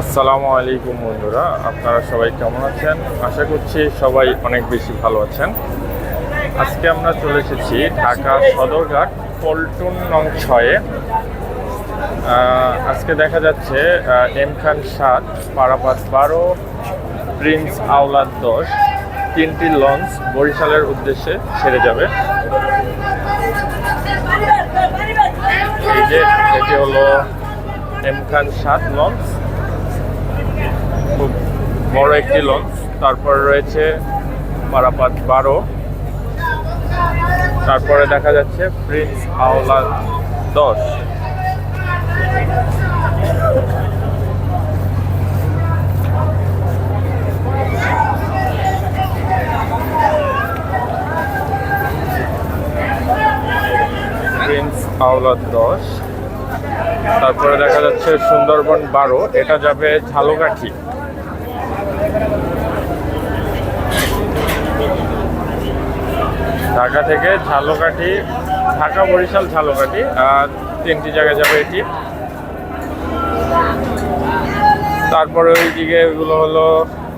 আসসালামু আলাইকুম বন্ধুরা, আপনারা সবাই কেমন আছেন? আশা করছি সবাই অনেক বেশি ভালো আছেন। আজকে আমরা চলে এসেছি ঢাকা সদরঘাট, পল্টন নং ছয়ে আজকে দেখা যাচ্ছে এম খান সাত, পারাপাত বারো, প্রিন্স আওলাদ দশ, তিনটি লঞ্চ বরিশালের উদ্দেশ্যে ছেড়ে যাবে। এই যে, এটি হলো এম খান সাত লঞ্চ। খুব বড় একটি লঞ্চ। তারপর রয়েছে পারাপাত বারো। তারপরে দেখা যাচ্ছে প্রিন্স আওলা দশ। প্রিন্স আওলাদ দশ। তারপরে দেখা যাচ্ছে সুন্দরবন বারো, এটা যাবে ঝালকাঠি। ঢাকা থেকে ঝালকাঠি, ঢাকা বরিশাল ঝালকাঠি তিনটি জায়গায় যাবে এটি। তারপরে ওইদিকে এগুলো হলো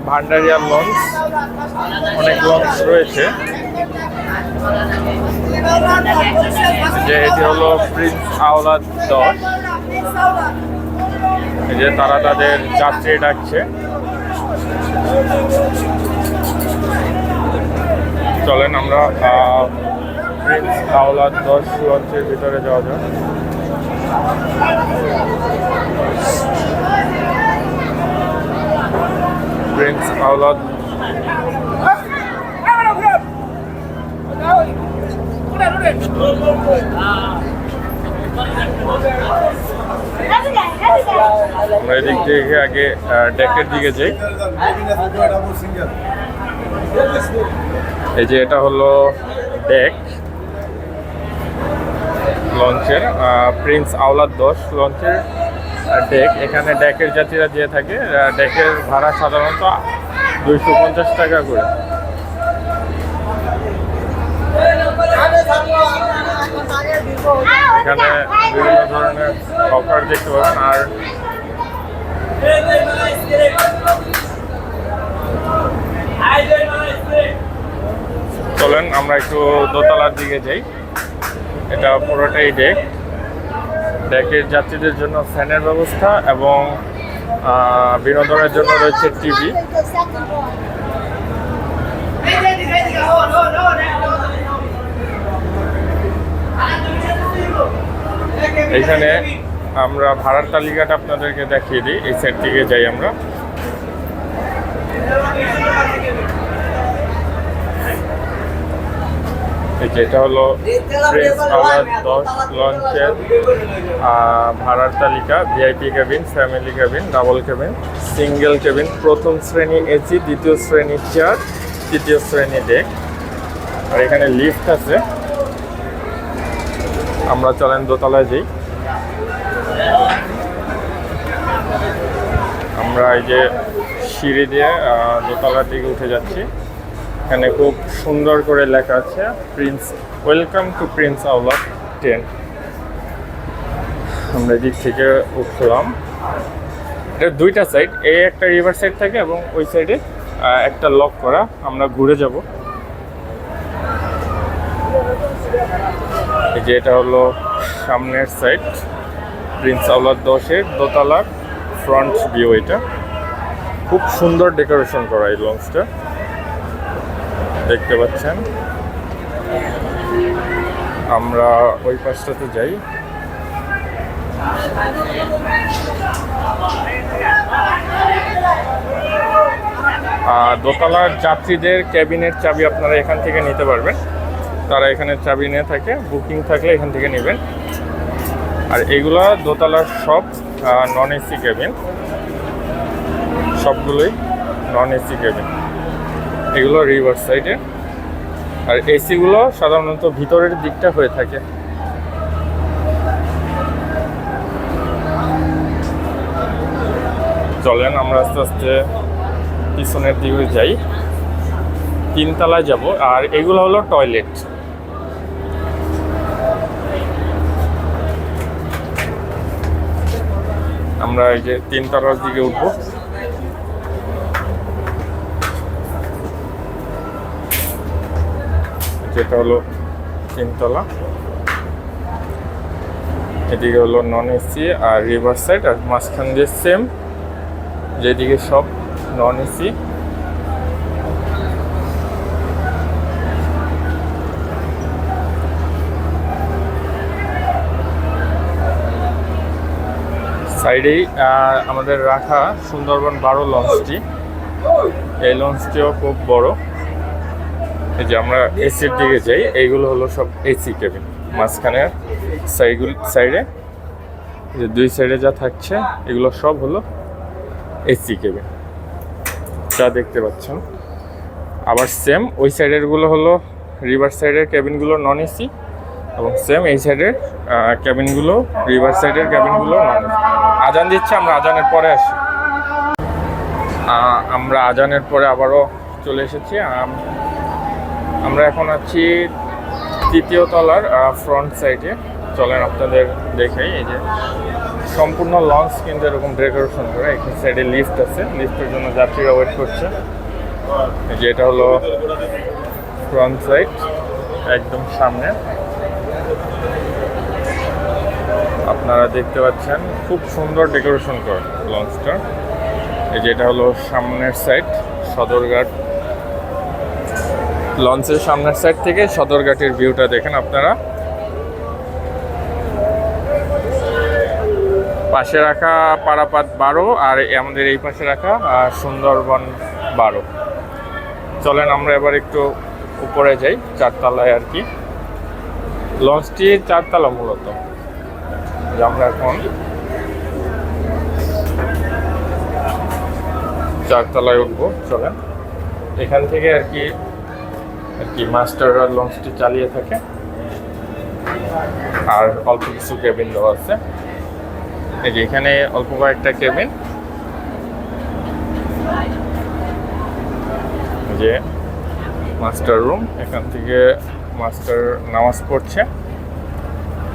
ভান্ডারিয়ার লঞ্চ। অনেক লঞ্চ রয়েছে। যে এটি হলো প্রিন্স আওলাদ দশ। যে তারা তাদের যাত্রী ডাকছে। চলেন আমরা প্রিন্স আওলাদ দশ লঞ্চের ভিতরে যাওয়া যাক। প্রিন্স আওলাদ আমরা এদিক থেকে আগে ডেকের দিকে যাই। এই যে এটা হলো ডেক। লঞ্চের প্রিন্স আওলাদ দশ লঞ্চের ডেক। এখানে ডেকের যাত্রীরা যেয়ে থাকে। ডেকের ভাড়া সাধারণত দুইশো পঞ্চাশ টাকা করে। এখানে বিভিন্ন ধরনের অফার দেখতে পাবেন। আর চলেন, আমরা একটু দোতলার দিকে যাই। এটা পুরোটাই ডেক ডেকের যাত্রীদের জন্য ফ্যানের ব্যবস্থা এবং বিনোদনের জন্য রয়েছে টিভি এখানে আমরা ভাড়ার তালিকাটা আপনাদেরকে দেখিয়ে দিই, এই সাইড থেকে যাই আমরা। এটা হলো দশ লঞ্চের ভাড়ার তালিকা VIP cabin family cabin double cabin single cabin প্রথম শ্রেণি এসি দ্বিতীয় শ্রেণি চেয়ার তৃতীয় শ্রেণি ডেক আর এখানে লিফট আছে। আমরা চলেন দোতলায় যাই। আমরা এই যে সিঁড়ি দিয়ে দোতলার দিকে উঠে যাচ্ছি। এখানে খুব সুন্দর করে লেখা আছে, prince, welcome to prince Aulad ten আমরা এদিক থেকে উঠলাম। এটা দুইটা সাইড এই একটা রিভার সাইড থাকে এবং ওই সাইডে একটা লক করা। আমরা ঘুরে যাব। এই যে এটা হলো সামনের সাইড প্রিন্স আউলার দশের দোতলার ফ্রন্ট ভিউ এটা। খুব সুন্দর ডেকোরেশন করা এই লঞ্চটা দেখতে পাচ্ছেন? আমরা ওই পাশটাতে যাই। আহ, দোতলার যাত্রীদের ক্যাবিনের চাবি আপনারা এখান থেকে নিতে পারবেন। তারা এখানে চাবি নিয়ে থাকে বুকিং থাকলে এখান থেকে নেবেন। আর এগুলো দোতলার সব নন এসি কেবিন সবগুলোই নন এসি কেবিন এগুলো রিভার সাইডে আর এসিগুলো সাধারণত ভিতরের দিকটা হয়ে থাকে। চলেন আমরা আস্তে আস্তে পিছনের দিকে যাই। তিনতলায় যাব। আর এগুলো হলো টয়লেট আমরা এই যে তিনতলার দিকে উঠবো। যেটা হলো তিনতলা। এদিকে হলো নন এসি আর রিভার সাইড আর মাঝখান দিয়ে সেম যেদিকে সব নন এসি সাইডেই আমাদের রাখা সুন্দরবন বারো লঞ্চটি। এই লঞ্চটিও খুব বড়। এই যে আমরা এসির দিকে যাই, এইগুলো হলো সব এসি কেবিন মাঝখানে সাইগুল সাইডে যে দুই সাইডে যা থাকছে, এগুলো সব হলো এসি কেবিন যা দেখতে পাচ্ছেন। আবার সেম ওই সাইডেরগুলো হলো রিভার সাইডের কেবিনগুলো নন এসি এবং সেম এই সাইডের ক্যাবিনগুলো রিভার সাইডের ক্যাবিনগুলো নন এসি আজান দিচ্ছে, আমরা আজানের পরে আসি। আমরা আজানের পরে আবারও চলে এসেছি। আমরা এখন আছি তৃতীয় তলার ফ্রন্ট সাইডে চলেন আপনাদের দেখাই, এই যে সম্পূর্ণ লঞ্চ কিন্তু এরকম ডেকোরেশন করে। এখানে সাইডে লিফট আছে। লিফটের জন্য যাত্রীরা ওয়েট করছে। এই যে এটা হলো ফ্রন্ট সাইড একদম সামনে। আপনারা দেখতে পাচ্ছেন, খুব সুন্দর ডেকোরেশন করে লঞ্চটা। এই যে এটা হলো সামনের সাইড সদরঘাট। লঞ্চের সামনের সাইড থেকে সদরঘাটের ভিউটা দেখেন আপনারা। পাশে রাখা পারাপাত বারো আর আমাদের এই পাশে রাখা সুন্দরবন বারো। চলেন আমরা এবার একটু উপরে যাই, চারতলায় আর কি। লঞ্চটি চারতলা মূলত। আমরা এখন। চারতলায় উঠবো, চলেন। এখান থেকে আর কি আর কি মাস্টাররা লঞ্চটি চালিয়ে থাকে। আর অল্প কিছু কেবিন দেওয়া আছে। এই যে এখানে অল্প কয়েকটা কেবিন যে মাস্টার রুম এখান থেকে মাস্টার নামাজ পড়ছে।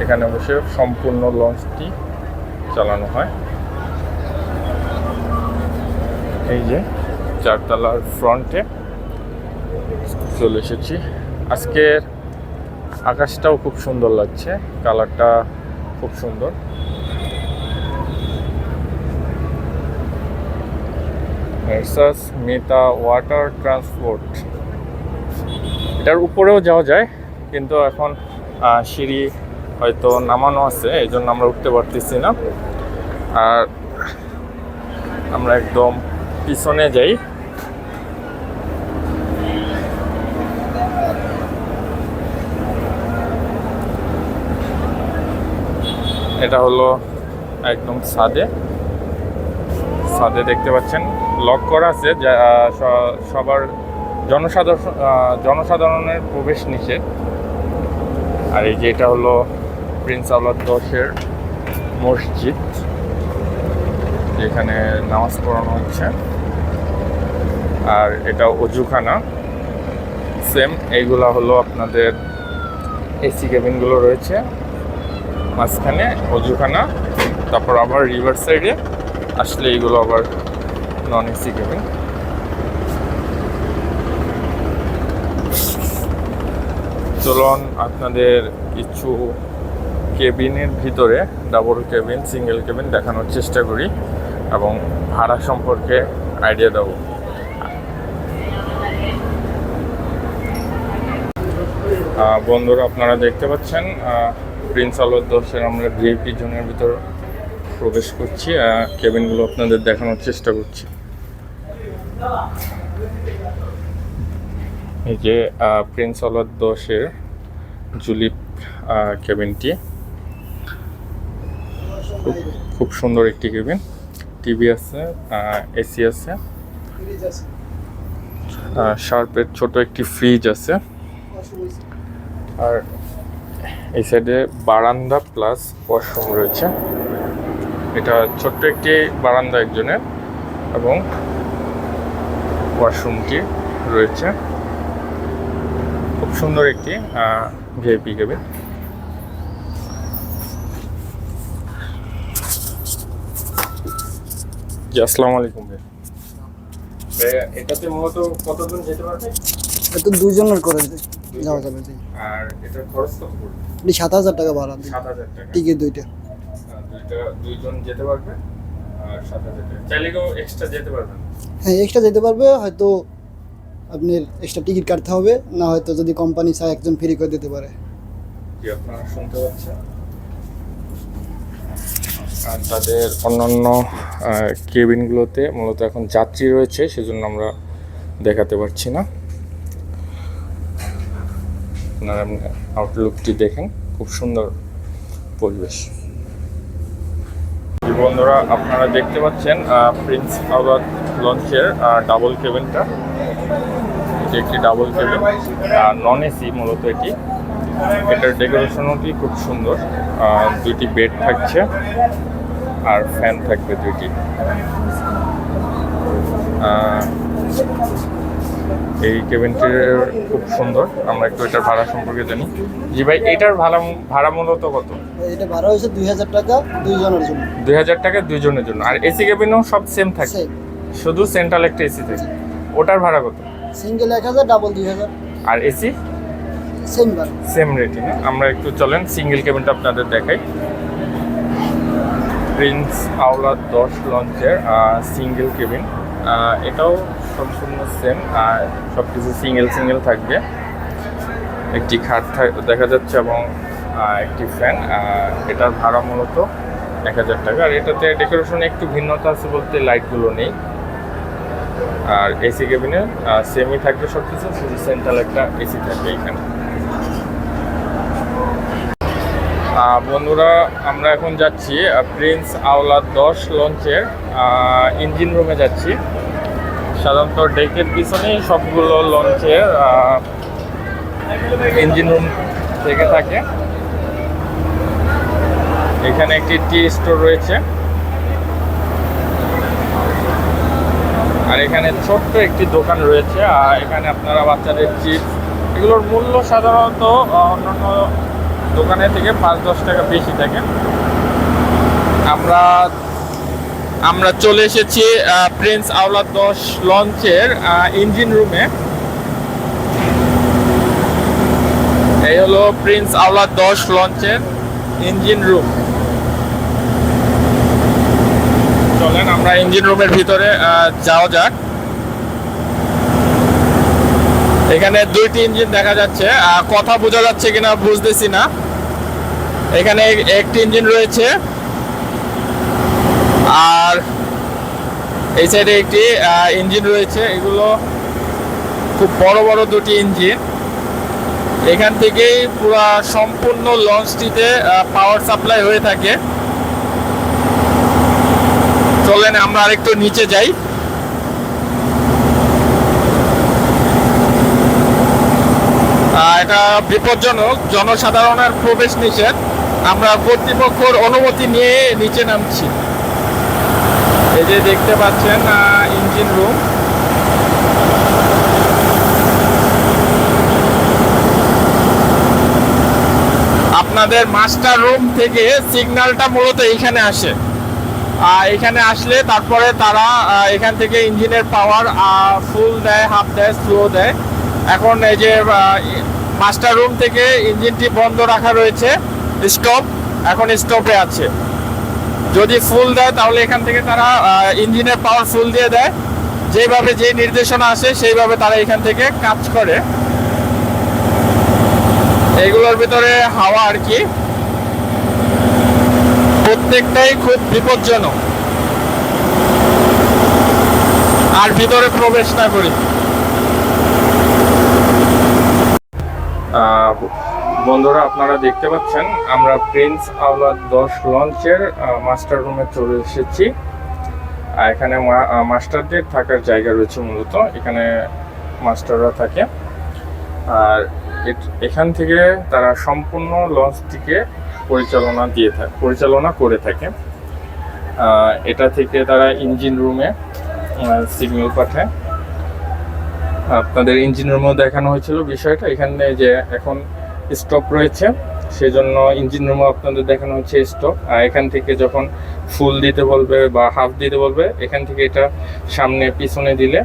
এখানে বসে সম্পূর্ণ লঞ্চটি চালানো হয়। এই যে চারতলার ফ্রন্টে চলে এসেছি। আজকের আকাশটাও খুব সুন্দর লাগছে, কালারটা খুব সুন্দর। মেটা ওয়াটার ট্রান্সপোর্ট। এটার উপরেও যাওয়া যায়, কিন্তু এখন সিঁড়ি হয়তো নামানো আছে এই জন্য আমরা উঠতে পারতেছি না। আর আমরা একদম পিছনে যাই। এটা হলো একদম ছাদে। ছাদে দেখতে পাচ্ছেন, লক করা আছে সবার জনসাধারণ জনসাধারণের প্রবেশ নিষেধ। আর এই যে এটা হলো প্রিন্স আওলাদ দশের মসজিদ, যেখানে নামাজ পড়ানো হচ্ছে। আর এটা অজুখানা। সেম এইগুলা হলো আপনাদের এসি কেবিনগুলো রয়েছে। মাঝখানে অজুখানা, তারপর আবার রিভার সাইডে আসলে এইগুলো আবার নন এসি কেবিন চলুন, আপনাদের কিছু কেবিনের ভিতরে ডাবল কেবিন, সিঙ্গেল কেবিন দেখানোর চেষ্টা করি এবং ভাড়া সম্পর্কে আইডিয়া দেবো। বন্ধুরা, আপনারা দেখতে পাচ্ছেন প্রিন্স আলোর দশের আমরা ভিআইপি জোনের ভিতর প্রবেশ করছি কেবিনগুলো আপনাদের দেখানোর চেষ্টা করছি। এই যে প্রিন্স আলোর দশের জুলিপ কেবিনটি। খুব খুব সুন্দর একটি কেবিন। টিভি আছে এসি আছে। শার্পের ছোট একটি ফ্রিজ আছে। আর এই সাইডে বারান্দা প্লাস ওয়াশরুম রয়েছে। এটা ছোট্ট একটি বারান্দা একজনের এবং ওয়াশরুমটি রয়েছে। খুব সুন্দর একটি ভিআইপি কেবিন। জি আসসালামু আলাইকুম ভাই। ভাইয়া, এটাতে মূলত কতজন যেতে পারবে? এত দুইজনের করে যাওয়া যাবে জি। আর এটার খরচ কত পড়বে? এটি সাত হাজার টাকা ভাড়া সাত হাজার টাকা। টিকিট দুইটা। দুইটা দুইজন যেতে পারবে আর সাত হাজার টাকা। চাইলে কেউ এক্সট্রা যেতে পারবেন হ্যাঁ এক্সট্রা যেতে পারবে হয়তো আপনার এক্সট্রা টিকিট কাটতে হবে না হয়তো যদি কোম্পানি চায় একজন ফ্রি করে দিতে পারে। কি আপনারা শুনতে পাচ্ছেন? আর তাদের অন্যান্য কেবিনগুলোতে মূলত এখন যাত্রী রয়েছে, সেজন্য আমরা দেখাতে পারছি না। আপনারা আউটলুকটি দেখেন, খুব সুন্দর পরিবেশ। বন্ধুরা, আপনারা দেখতে পাচ্ছেন প্রিন্স আওয়ার লঞ্চের ডাবল কেবিনটা এটি একটি ডাবল কেবিন নন এসি মূলত এটি। এটার ডেকোরেশনটি খুব সুন্দর। দুইটি বেড থাকছে আর ফ্যান থাকবে দুইটি। এই কেবিনটির খুব সুন্দর। আমরা একটু এটার ভাড়া সম্পর্কে জানি। জি ভাই এটার ভাড়া ভাড়া মূলত কত? এটা ভাড়া হয়েছে দুই হাজার টাকা দুইজনের জন্য। দুই হাজার টাকা দুইজনের জন্য। আর এসি কেবিনও সব সেম থাকে? শুধু সেন্ট্রাল একটা এসি থাকে ওটার ভাড়া কত? সিঙ্গেল এক হাজার ডাবল দুই হাজার। আর এসি? Same same rating. আমরা একটু চলেন সিঙ্গেল কেবিনটা আপনাদের দেখাই। প্রিন্স আওলা দশ লঞ্চের সিঙ্গেল কেবিন এটাও সম্পূর্ণ সেম আর সব কিছু সিঙ্গেল সিঙ্গেল থাকবে। একটি খাট দেখা যাচ্ছে এবং একটি ফ্যান এটার ভাড়া মূলত এক হাজার টাকা। আর এটাতে ডেকোরেশনে একটু ভিন্নতা আছে বলতে লাইটগুলো নেই। আর এসি কেবিনে সেমি থাকবে সব কিছু শুধু সেন্ট্রাল একটা এসি থাকবে এখানে। বন্ধুরা, আমরা এখন যাচ্ছি প্রিন্স আওলা দশ লঞ্চের ইঞ্জিন রুমে যাচ্ছি। সাধারণত ডেকের পিছনেই সবগুলো লঞ্চের ইঞ্জিন রুম থেকে থাকে। এখানে একটি টি স্টোর রয়েছে। আর এখানে ছোট্ট একটি দোকান রয়েছে। আর এখানে আপনারা বাচ্চাদের চিপস এগুলোর মূল্য সাধারণত অন্যান্য দোকানের থেকে পাঁচ, দশ টাকা বেশি থাকে। আমরা আমরা চলে এসেছি প্রিন্স আওলাদ দশ লঞ্চের ইঞ্জিন রুমে এই হলো প্রিন্স আওলাদ দশ লঞ্চের ইঞ্জিন রুম চলেন, আমরা ইঞ্জিন রুমের ভিতরে যাওয়া যাক। এখানে দুইটি ইঞ্জিন দেখা যাচ্ছে। কথা বোঝা যাচ্ছে কিনা বুঝতেছি না। এখানে একটি ইঞ্জিন রয়েছে। আর এই সাইডে একটি ইঞ্জিন রয়েছে। এগুলো খুব বড় বড় দুটি ইঞ্জিন। এখান থেকেই পুরো সম্পূর্ণ লঞ্চটিতে পাওয়ার সাপ্লাই হয়ে থাকে। চলেন আমরা আরেকটু নিচে যাই। এটা বিপজ্জনক জনসাধারণের প্রবেশ নিষেধ। আমরা কর্তৃপক্ষের অনুমতি নিয়ে নিচে নামছি। এই যে দেখতে পাচ্ছেন ইঞ্জিন রুম আপনাদের মাস্টার রুম থেকে সিগন্যালটা মূলত এইখানে আসে। আহ, এখানে আসলে তারপরে তারা এখান থেকে ইঞ্জিনের পাওয়ার ফুল দেয় হাফ দেয় স্লো দেয়। এখন এই যে মাস্টার রুম থেকে ইঞ্জিনটি বন্ধ রাখা রয়েছে স্টপ এখন স্টপে আছে। যদি ফুল দেয়, তাহলে এখান থেকে তারা ইঞ্জিনের পাওয়ার ফুল দিয়ে দেয়। যেভাবে যে নির্দেশনা আসে, সেইভাবে তারা এখান থেকে কাজ করে। এগুলোর ভিতরে হাওয়া আর কি। প্রত্যেকটাই খুব বিপজ্জনক। আর ভিতরে প্রবেশ না করি। বন্ধুরা, আপনারা দেখতে পাচ্ছেন, আমরা প্রিন্স আওলাদ দশ লঞ্চের মাস্টার রুমে চলে এসেছি। এখানে মাস্টারদের থাকার জায়গা রয়েছে মূলত, এখানে মাস্টাররা থাকে। আর এখান থেকে তারা সম্পূর্ণ লঞ্চটিকে পরিচালনা দিয়ে থাকে পরিচালনা করে থাকে। এটা থেকে তারা ইঞ্জিন রুমে সিগন্যাল পাঠায়। আপনাদের ইঞ্জিন রুমেও দেখানো হয়েছিল বিষয়টা। এখানে যে এখন স্টপ রয়েছে, সেজন্য ইঞ্জিন রুমও আপনাদের দেখানো হচ্ছে স্টপ আর এখান থেকে যখন ফুল দিতে বলবে বা হাফ দিতে বলবে, এখান থেকে এটা সামনে পিছনে দিলে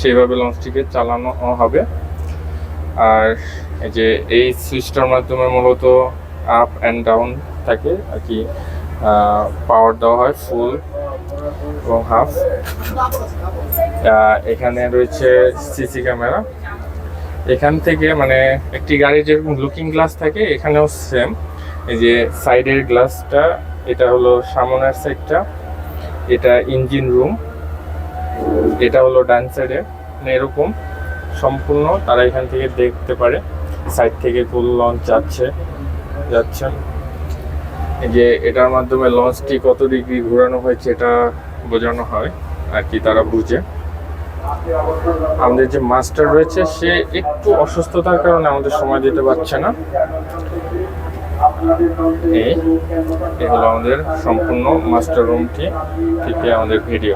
সেইভাবে লঞ্চটিকে চালানো হবে। আর এই যে এই সুইচটার মাধ্যমে মূলত আপ অ্যান্ড ডাউন থাকে, আর কি পাওয়ার দেওয়া হয় ফুল এবং হাফ এখানে রয়েছে সিসি ক্যামেরা এখান থেকে মানে একটি গাড়ির যেরকম লুকিং গ্লাস থাকে, এখানেও সেম এই যে সাইডের গ্লাসটা এটা হলো সামনের সাইডটা এটা ইঞ্জিন রুম এটা হলো ডান সাইডে মানে এরকম সম্পূর্ণ, তারা এখান থেকে দেখতে পারে। সাইড থেকে ফুল লঞ্চ যাচ্ছে, যাচ্ছেন। যে এটার মাধ্যমে লঞ্চটি কত ডিগ্রি ঘোরানো হয়েছে, এটা বোঝানো হয় আর কি তারা বুঝে। আমাদের যে মাস্টার রয়েছে, সে একটু অসুস্থতার কারণে আমাদের সময় দিতে পারছে না। এই হলো আমাদের সম্পূর্ণ মাস্টার রুমটি থেকে আমাদের ভিডিও।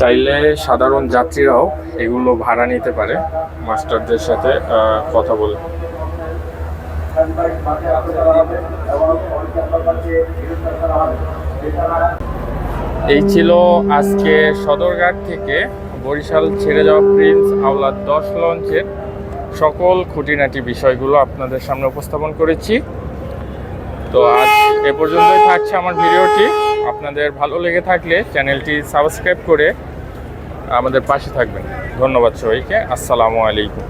চাইলে সাধারণ যাত্রীরাও এগুলো ভাড়া নিতে পারে, মাস্টারদের সাথে কথা বলে। এই ছিল আজকে সদরঘাট থেকে বরিশাল ছেড়ে যাওয়া প্রিন্স আওলাদ দশ লঞ্চের সকল খুঁটিনাটি বিষয়গুলো আপনাদের সামনে উপস্থাপন করেছি। তো আজ এ পর্যন্তই থাকছে আমার ভিডিওটি। আপনাদের ভালো লেগে থাকলে চ্যানেলটি সাবস্ক্রাইব করে আমাদের পাশে থাকবেন। ধন্যবাদ সবাইকে। আসসালামু আলাইকুম।